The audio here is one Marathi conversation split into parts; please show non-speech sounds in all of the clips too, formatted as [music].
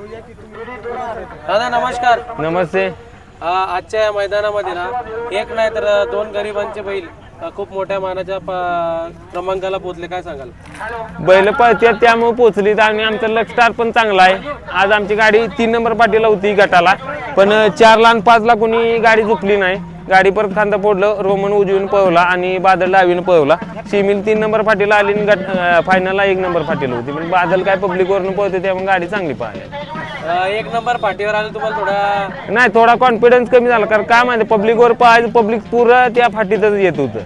दादा नमस्कार. नमस्ते. आजच्या या मैदानामध्ये ना एक नाही तर दोन गरिबांचे बैल खूप मोठ्या मानाच्या प- क्रमांकाला पोहोचले. काय सांगाल? बैल पळतात त्यामुळे पोचली आणि आमचा लक स्टार पण चांगला आहे. आज आमची गाडी तीन नंबर पाठीला होती गटाला. पण चारला आणि पाचला कोणी गाडी झुकली नाही. गाडी परत खांदा फोडलं रोमन उजवीन पळवला आणि बादल डावीनं पळवला. सिमिल तीन नंबर फाटीला आली आणि गट फायनलला एक नंबर फाटीला होती. पण बादल काय पब्लिकवरनं पळते त्यामुळे गाडी चांगली पाहिली. अ, एक नंबर पाठीवर आले तुम्हाला थोडा? नाही थोडा कॉन्फिडन्स कमी झाला. कारण काय माहिती पब्लिकवर पाहायचं पब्लिक पुरं त्या फाटीतच येत होतं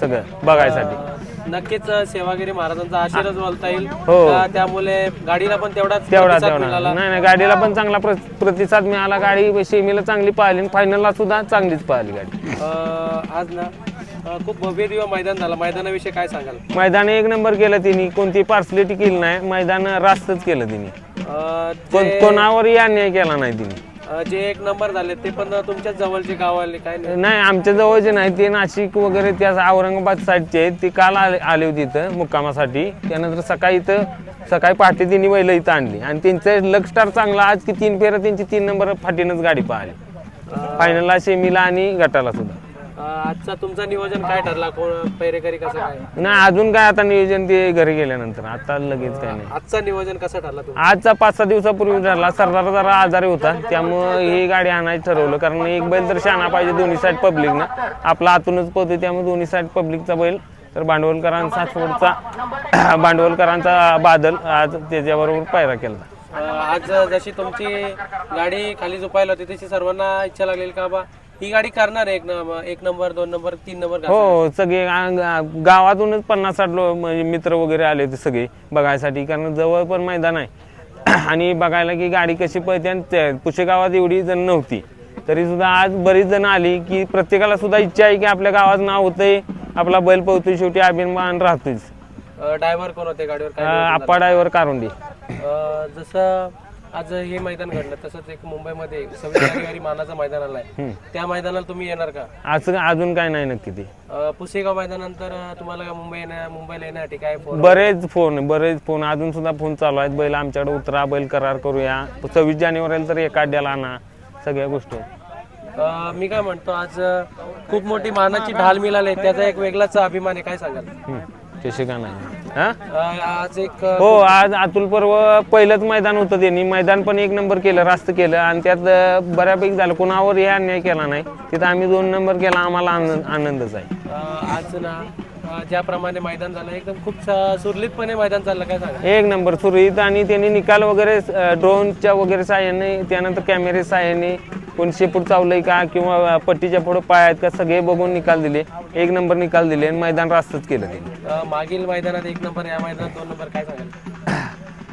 सगळं बघायसाठी. नक्कीच सेवागिरी महाराजांचा आशीर्वाद बोलता येईल. हो. त्यामुळे गाडीला पण तेवढाच तेवढा प्रतिसाद तेवढा मिळाला? नाही नाही गाडीला पण चांगला प्र- प्रतिसाद मिळाला. गाडी सेमीला चांगली पाहिली फायनलला सुद्धा चांगलीच पाहिली गाडी. अ, आज ना अ, खूप भव्य दिव्य मैदान झालं. मैदानाविषयी काय सांगाल? मैदान एक नंबर केलं तिने. कोणती पार्सलिटी केली नाही. मैदान रास्तच केलं तिने. अ, कोण जे- कोणावरही अन्याय केला नाही तिने. अ, जे एक नंबर झाले ते पण तुमच्याच जवळचे गाव आले काय नाही. नाही आमच्या जवळचे नाही ते नाशिक वगैरे त्या औरंगाबाद साईडचे आहेत. ते काल आले आले होते इथं मुक्कामासाठी. त्यानंतर सकाळी इथं सकाळी पहाटे तिने बैल इथं आणली. आणि त्यांचं लक स्टार चांगला आज की तीन फेरं त्यांची तीन नंबर फाटीनच गाडी पाहिली. फायनलला सेमीला आणि गटाला सुद्धा. आजचा तुमचं नियोजन काय ठरला? कोण पैरेकरी कसं काय? नाही अजून काय आता नियोजन ते घरी गेल्यानंतर. आता लगेच काय नाही. आजचा नियोजन कसं ठरला आजचा पाच सहा दिवसापूर्वी झाला सरदार जरा आजारी होता. त्यामुळं ही गाडी आणायचं ठरवलं. कारण एक बैल तर शाणा पाहिजे दोन्ही साईड पब्लिकनं आपला आतूनच पोहतोय त्यामुळे दोन्ही साईड पब्लिकचा बैल. तर भांडवलकरांचा सासवडचा [clears throat] भांडवलकरांचा बादल आज त्याच्याबरोबर पायरा केला. अ, आज जशी तुमची गाडी खाली झोपायला होती तशी सर्वांना इच्छा लागलेली का बा? ही गाडी करणार आहे एक नंबर एक नंबर दोन नंबर तीन नंबर घासणार. हो सगळे गा- गावातूनच पन्नास साठ लो म्हणजे मित्र वगैरे आले होते सगळे बघायसाठी कारण जवळ पण मैदान आहे. [clears throat] आणि बघायला की गाडी कशी पळते आणि त्या पुशेगावात एवढी जण नव्हती. तरी सुद्धा आज बरीच जण आली की प्रत्येकाला सुद्धा इच्छा आहे की आपल्या गावात नाव होतंय आपला बैल पळतोय शेवटी अभिमान राहतोय अ, ड्रायव्हर कोण होते गाडीवर? काय नियोजन आप्पा ड्रायव्हर कारुंडी? अ, जसं आज हे मैदान घडलं तसंच एक मुंबईमध्ये सव्वीस जानेवारी मानाचं मैदान आलंय. त्या मैदानाला तुम्ही येणार का? असं अजून काय नाही नक्की ते. अ, पुसेगाव मैदानानंतर तुम्हाला मुंबई येण्या मुंबईला येण्यासाठी काय फोन? बरेच फोन बरेच फोन. अजून सुद्धा फोन चालू आहेत. बैल आमच्याकडे उतरा बैल करार करूया. सव्वीस जानेवारीला तर एका अड्ड्याला आणा. सगळ्या गोष्टी. अ, मी काय म्हणतो आज खूप मोठी मानाची ढाल मिळाली. त्याचा एक वेगळाच अभिमान आहे. काय सांगाल? हम्म, तशी का नाही. हा? आज एक अ, हो आज अतुल पर्व पहिलंच मैदान होतं त्यांनी. मैदान पण एक नंबर केलं रास्त केलं. आणि त्यात अं, बऱ्यापैकी झालं. कोणावर हे अन्याय केला नाही. तिथं आम्ही दोन नंबर केला. आम्हाला आनंद आनंदच आहे. अ, आज ना अ, ज्याप्रमाणे मैदान झालं एकदम खूप स- सुरळीतपणे मैदान चाललं काय सांगा एक नंबर सुरळीत. आणि त्यांनी निकाल वगैरे ड्रोनच्या वगैरे साह्याने त्यानंतर कॅमेरे साह्याने कोण शेपूट चावलंय का किंवा पट्टीच्या पुढे पाय आहेत का सगळे बघून निकाल दिले. एक नंबर निकाल दिले आणि मैदान रास्तच केलं त्यांनी मागील मैदानात एक नंबर या मैदानात दोन नंबर काय सांगाल?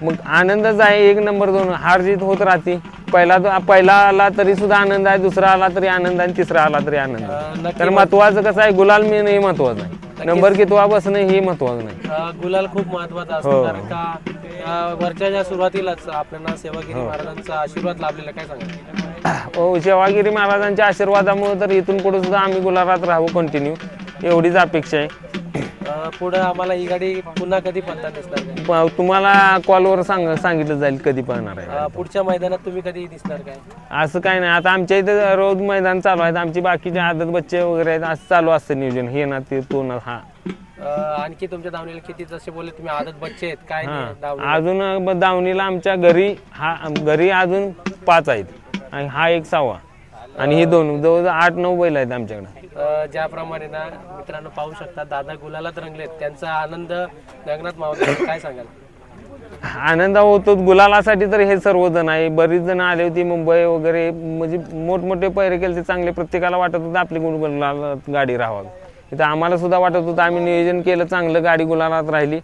मग आनंदच आहे एक नंबर दोन. हार जीत होत राहते. पहिला पहिला आला तरी सुद्धा आनंद आहे दुसरा आला तरी आनंद आणि तिसरा आला तरी आनंद. तर महत्वाचं कसं आहे गुलाल मी हे महत्वाचं आहे. नंबर कितवा बसणं हे महत्वाचं नाही. गुलाल खूप महत्त्वाचा असतो कारण का वरच्या सुरुवातीलाच आपल्याला सेवागिरी महाराजांचा आशीर्वाद लाभलेला काय सांगाल? हो सेवागिरी महाराजांच्या आशीर्वादामुळे तर इथून पुढे सुद्धा आम्ही गुलाबात राहू कंटिन्यू एवढीच अपेक्षा आहे. पुढं आम्हाला ही गाडी पुन्हा कधी पळता दिसणार नाही प- तुम्हाला कॉलवर सांग सांगितलं जाईल कधी पळणार आहे. अ, पुढच्या मैदानात तुम्ही कधी दिसणार काय? असं काय नाही. आता आमच्या इथे रोज मैदान चालू आहेत. आमची बाकीचे आदत बच्चे वगैरे आहेत असं चालू असतं नियोजन. हे ना ते तो ना हा. अ, आणखी तुमच्या धावणीला किती जसे बोलले तुम्ही आदत बच्चे आहेत काय धावणी अजून ब- दावणीला आमच्या घरी हा घरी अजून पाच आहेत. आणि हा एक सहावा. आणि हे दोन जवळजवळ आठ नऊ बैल आहेत आमच्याकडे. अ, ज्याप्रमाणे ना मित्रांनो पाहू शकता दादा गुलालात रंगलेत त्यांचा आनंद गगनात मावतो काय सांगाल? आनंद होतो गुलालासाठी तर हे सर्वजण आहे. बरीच जण आले होती मुंबई वगैरे. म्हणजे मोठमोठे पैरे केले ते चांगले. प्रत्येकाला वाटत होतं आपली गुण गुलालात गाडी राहावी. इथं आम्हाला सुद्धा वाटत होतं आम्ही नियोजन केलं चांगलं गाडी गुलालात राहिली.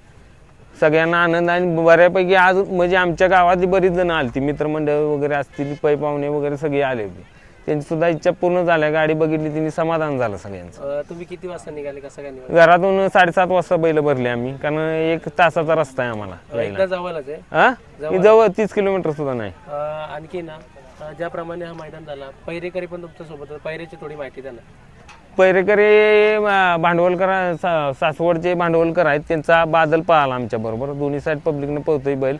सगळ्यांना आनंद आणि बऱ्यापैकी आज म्हणजे आमच्या गावातली बरीच जण आली ती मित्रमंडळ वगैरे असतील पै पाहुणे वगैरे सगळे आले होते. त्यांची सुद्धा इच्छा पूर्ण झाल्या. गाडी बघितली त्यांनी समाधान झालं सगळ्यांचं. अ, तुम्ही किती वाजता निघाले काय निघाले घरातून साडेसात वाजता बैल भरले आम्ही. कारण एक तासाचा रस्ता आहे आम्हाला यायला एकदा जवळच आहे? हा? मी जवळ तीस किलोमीटर सुद्धा नाही. अ, आणखी ना अ, ज्याप्रमाणे हा मैदान झाला पैरेकरी पण तुमच्यासोबत होते. पैरेची थोडी माहिती द्या ना. पैरेकरी भांडवलकर सा- सासवडचे भांडवलकर आहेत त्यांचा बादल पळाला आमच्या बरोबर. दोन्ही साईड पब्लिकनं पळतोय बैल.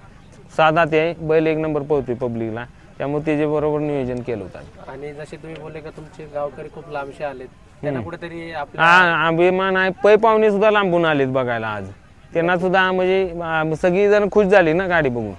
साधाते आहे बैल एक नंबर पळतोय पब्लिकला त्यामुळे त्याच्याबरोबर नियोजन केलं होतं. आणि जसे तुम्ही बोलले का तुमचे गावकरी खूप लांबशे आलेत त्यांना कुठेतरी हा अभिमान आहे. पै पाहुणे सुद्धा लांबून आलेत बघायला आज. त्यांना सुद्धा म्हणजे आ, सगळी खुश झाली ना गाडी बघून.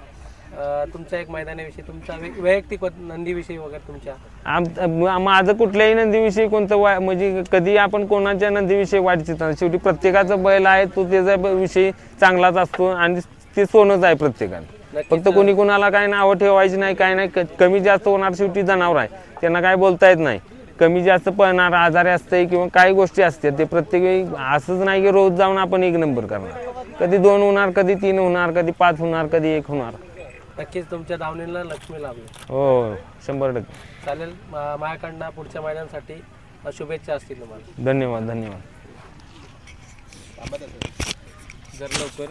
अं, तुमच्या एक मैदानाविषयी तुमचा वै- वैयक्तिक नंदीविषयी वगैरे तुमच्या? आम- माझं कुठल्याही नंदीविषयी कोणतं वा म्हणजे कधी आपण कोणाच्या नंदीविषयी वाईट चिंतन शेवटी प्रत्येकाचा बैल आहे तो त्याचा ब- विषय चांगलाच असतो आणि ते सोनच आहे प्रत्येकाला नक्कीच. फक्त कोणी कोणाला काय नावं ठेवायची नाही काय नाही क- कमी जास्त होणार शेवटी जनावर आहे. त्यांना काय बोलता येत नाही. कमी जास्त पळणार आजारी असते किंवा काही गोष्टी असतात ते प्रत्येक वेळी असंच नाही की रोज जाऊन आपण एक नंबर करणार. कधी दोन होणार कधी तीन होणार कधी पाच होणार कधी एक होणार. नक्कीच तुमच्या दावणीला लक्ष्मी लाभली. हो शंभर टक्के. चालेल मा- माझ्याकडनं पुढच्या मैदानासाठी अं, शुभेच्छा असतील तुम्हाला. धन्यवाद धन्यवाद. जर. लवकर.